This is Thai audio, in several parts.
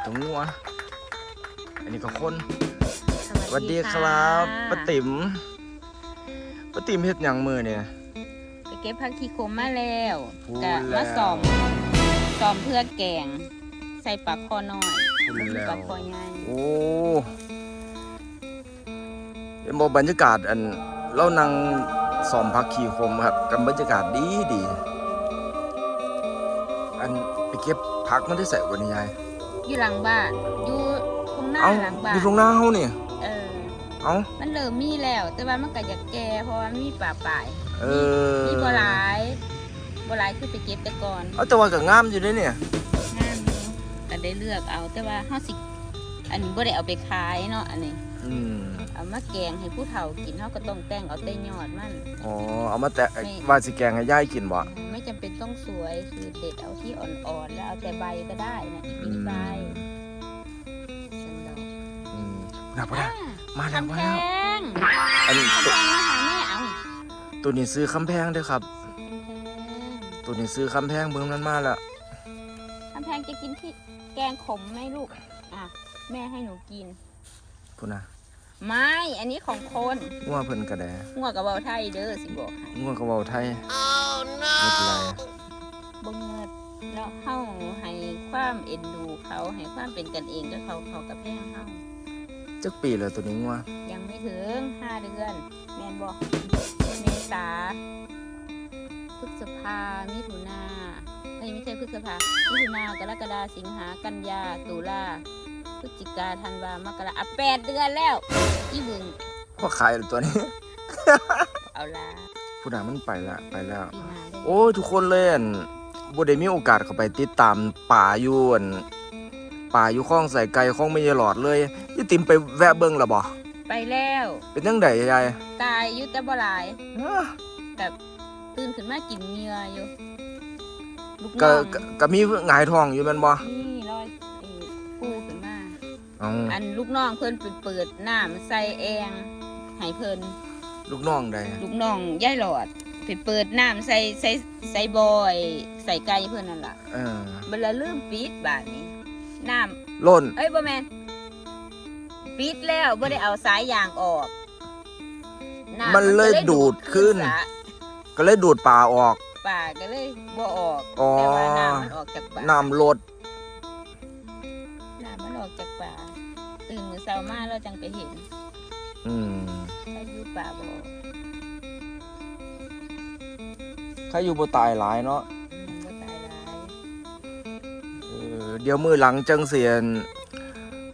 นี่ก็งัว อันนี้ก็คนสสวัสดีครับป้าติ๋มป้าติ๋มเฮ็ดหยังมือเนี่ยไปเก็บผักขี้โคมมาแล้วพูดกะแล้วมาซ้อมซ้อมเพื่อแกง ใส่ปลาคอน้อยพูดแล้วปลาคอใหญ่โอ้เห็นบ่บรรยากาศอันเรานั่งสอมพักขี่คมครับกับบรรยากาศดีดีอันไปเก็บพักมันได้ใส่กว่านี้ยาย อยู่หลังบ้านอยู่ตรงหน้าเอ้าหลังบ้าอนยู่ตรงหน้าเฮานี่เออ เอ้ามันเริ่มมีแล้ว แต่ว่ามันก็อยากแก่เพราะว่ามันมีป่าป่ายเออมีบ่หลายบ่หลายคือไปเก็บแต่ก่อนเอาแต่ว่าก็งามอยู่เด้เนี่ย งามอยู่ก็ได้เลือกเอาแต่ว่าเฮาสิ อันนี้บ่ได้เอาไปขายเนาะอันนี้ อืมเอามาแกงให้ผู้เฒ่ากินเฮาก็ต้องแต่งเอาแต่ยอดมัน อ๋อเอามาแต่ไม่ ว่าสิแกงให้ยายกินบ่ไม่จำเป็นต้องสวยคือเด็ดเอาที่อ่อนๆ แล้วเอาแต่ใบก็ได้นะอือีมใบสันดอกอืมนะบ่ได้อ่มาแล้วคำมาแพแล้วงอันนี้คำตัวแพงมาหาแม่เอาตัวนี้ซื้อคำแพงเด้อครับคำแพงตัวนี้ซื้อคำแพงเบิ่งมันมาแล้วคำแพงจะกินที่แกงขมไหมลูกอะแม่ให้หนูกิน พุ่นน่ะไม่ อันนี้ของคนงัวเพิ่นก็ได้งัวกับเบาไทยเด้อสิบอกให้งัวก็เว้าไทยไม่เป็นไรบ่เงิดแล้วเฮาให้ความเอ็นดูเขาให้ความเป็นกันเองกับเขาเขากับแพงเฮาจักปีแล้วตัวนี้งัวยังไม่ถึงห้าเดือน แมนบอกเมษาพฤษภามิถุนาเอ้ยไม่ใช่พฤษภามิถุนากรกฎาสิงหากันยาตุลา พฤศจิกาธันวามกราอะแปดเดือนแล้วอีบึงพอขายแล้วตัวนี้ เอาละผู้น่ะมันไปละไปแล้ว ปีหน้าได้โอ้ยทุกคนเลยอั่นบ่ได้มีโอกาสเข้าไปติดตามป่าอยู่อั่นป่าอยู่คลองใส่ไก่คลองไม่ยหลอดเลยยี่ติมไปแวะเบิ่งและบ่ไปแล้ว เป็นจังไดยายตายอยุตบ่หลายฮะกับตื่นขึ้นมากินเหงื่ออยู่ลูกก็น้องก็ก็มีหงายท้องอยู่แม่นบ่นี่รอยเอ่อปูขึ้นมา เอ้าอันลูกน้องเพิ่นไปเปิดน้ำใส่แองให้เพิ่นลูกน้องใดลูกน้องยายหลอดไปเปิดน้ำใส่ใส่ใส่บอยใส่ไก่เพิ่นนั่นล่ะเออมันละลืมปิดบาดนี้น้ล่นำเอ้ยบ่แม่นปิดแล้วบ่ได้เอาสายยางออกำมันเลยก็ดูดขึ้น สระก็เลยดูดป่าออก ป่าก็เลยบ่ออกอ๋อ แต่ว่าน้ำมันออกจากป่าน้ำลด มื้อเช้ามาเราจังไปเห็นอืมถ้าอยู่ป่าบ่ใครอยู่บ่ตายหลายเนาะอืมบ่ตายหลายเออเดี๋ยวมือหลังจังเสียน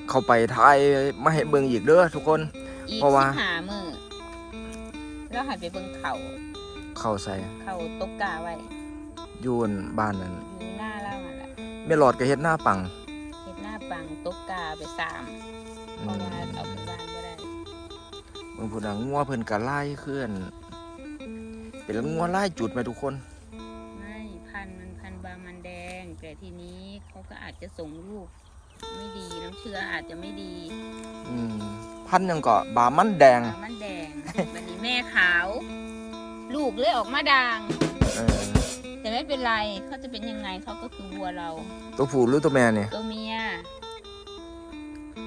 เข้าไปทายมาให้เบิ่งอีกเด้อทุกคน อีกเพราะว่า สิบห้ามื้อเราให้ไปเบิ่งเขาเข้าใส่เขาตกกาไว้อยู่อั่นบ้านนั้นอยู่หน้าเล่าหั่นล่ะแม่หลอดก็เฮ็ดหน้าปังเฮ็ดหน้าปังตกกาไปสามอื เพราะมว่าเอาไปบ้านบ่ได้เบิ่งพุ่นน่ะงัวเพิ่นก็ไล่เคลื่อน เป็นงัวไล่จุดไหมทุกคน ไม่พันธุ์มันพันธุ์บามันแดง แต่ทีนี้เขาก็อาจจะส่งลูก ไม่ดีน้ำเชื้ออาจจะไม่ดีอืมพันธุ์หยังก็บามันแดง บามันแดงวันนี้แม่ขาว ลูกเลยออกมาด่าง เออ แต่ไม่เป็นไรเขาจะเป็นยังไงเขาก็คือวัวเรา ตัวผู้หรือตัวแม่เนี่ยตัวเมีย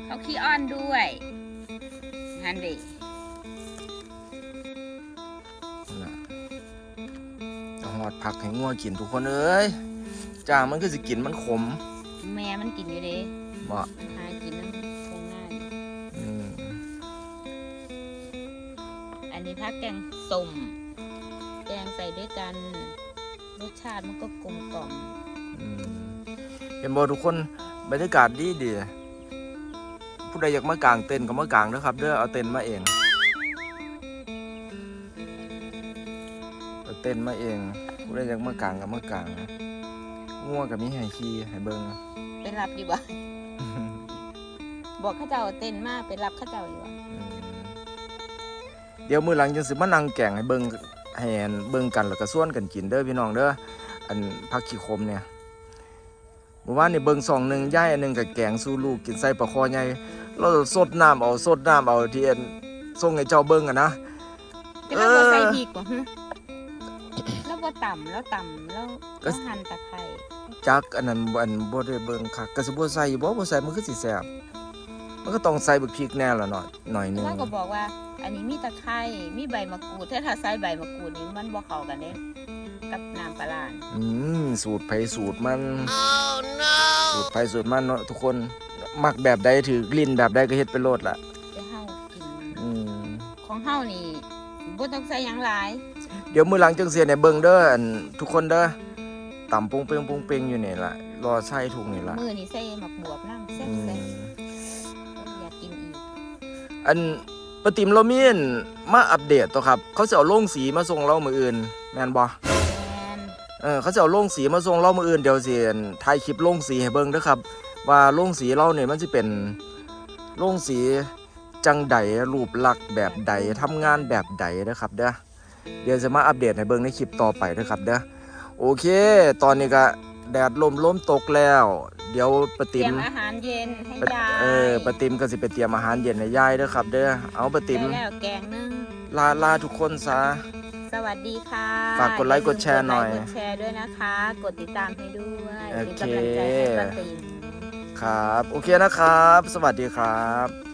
เขาขี้อ้อนด้วยฮันเดน่ะเอาหอดผักให้งัวกินทุกคนเอ้ยจ้างมันคือสิกินมันขมแม่มันกินอยู่เด้บ่มันหากินน้ำคงง่ายอืมอันนี้พักแกงส้มแกงใส่ด้วยกัน รสชาติมันก็กลมกล่อมอืมเห็นบ่ทุกคนบรรยากาศดีดี ผู้ใดอยากมากางเต็นท์ก็มากางเด้อครับ เด้อเอาเต็นท์มาเองเอาเต็นท์มาเอง ผู้ใดอยากมากางก็มากางง่วงกับมีให้ขี่ให้เบิ่งไปรับดีกว่าบอกเข้าเจ้าเต้นมากไปรับเข้าเจ้าอยู่ว่าอืมเดี๋ยวมือหลังจังสิมานั่งแก่งให้เบิ่งให้อันเบิ่งกันแล้วก็ส่วนกันกินเด้อพี่น้องเด้ออันผักขี้คมเนี่ย เมื่อวานนี่เบิ่งซองหนึงย่ายอันหนึงกับแกงสู้ลูกกินใส่ปลาคอใหญ่เราสดน้ำเอาสดน้ำเอาที่อันส่งให้เจ้าเบิ่งอะนะแต่เราบ่เออใส่พริกกว่าฮะแล้วก็ต่ำแล้วต่ำแล้วก็ก็หั่นตะไคร้จักอันนั้นอันบ่ได้เบิ่งคักก็สิบ่ใส่บ่บ่ใส่มันคือสิแซ่บมันก็ต้องใส่บักพริกแน่ล่ะเนาะหน่อยหนึงเราก็บอกว่า อันนี้มีตะไคร้มีใบมะกรูดถ้าถ้าใส่ใบมะกรูดนี่มันบ่เข้ากันเด้ กับน้ำปลาร้าอืมสูตรไผสูตรมันสูตรไผสูตรมันเนาะทุกคนมักแบบใดถือกลิ่นแบบใดก็เฮ็ดไปโลดล่ะจะเฮากิน อืมของเฮานี่บ่ต้องใส่หยังหลาย เดี๋ยวมื้อหลังจังเสียในเบิ่งเด้ออันทุกคนเด้อตำปงเปงปงเปงอยู่นี่ล่ะรอใส่ถุงนี่ล่ะมื้อนี้ใส่หมักบวบน้ำแซ่อืบม ๆอยากกินอีก อันปะติมเรามีอันมาอัปเดตตัวครับ เขาจะเอาโล่งสีมาส่งเรามืออื่น แม่นบ่แม่น เออเขาจะเอาโล่งสีมาส่งเรามืออื่นเดี๋ยวสิอั่นถ่ายคลิปโล่งสีให้เบิ่งเด้อครับ ว่าโล่งสีเราเนี่ยมันสิเป็นโล่งสีจังใดรูปลักษณ์แบบใดทำงานแบบใดเด้อครับเด้อเดี๋ยวจะมาอัปเดตให้เบิ่งในคลิปต่อไปเด้อครับเด้อโอเค ตอนนี้ก็แดดลมล้มตกแล้ว เดี๋ยวปะเตรีติยมมอาหารเย็นให้ปะยายเออปะติมก็สิไปเตรียมอาหารเย็นให้ยายเด้อครับ เด้อเอาปะติมได้แล้วแกงนึ่งลาลาทุกคนซะส วัสดีค่ะฝากกดไลค์กดแชร์หน่อยกดไลค์กดแชร์ด้วยนะคะ กดติดตามให้ด้วยโอเป็นเคกำลังใจให้ป้าติ๋มครับ โอเคนะครับ สวัสดีครับ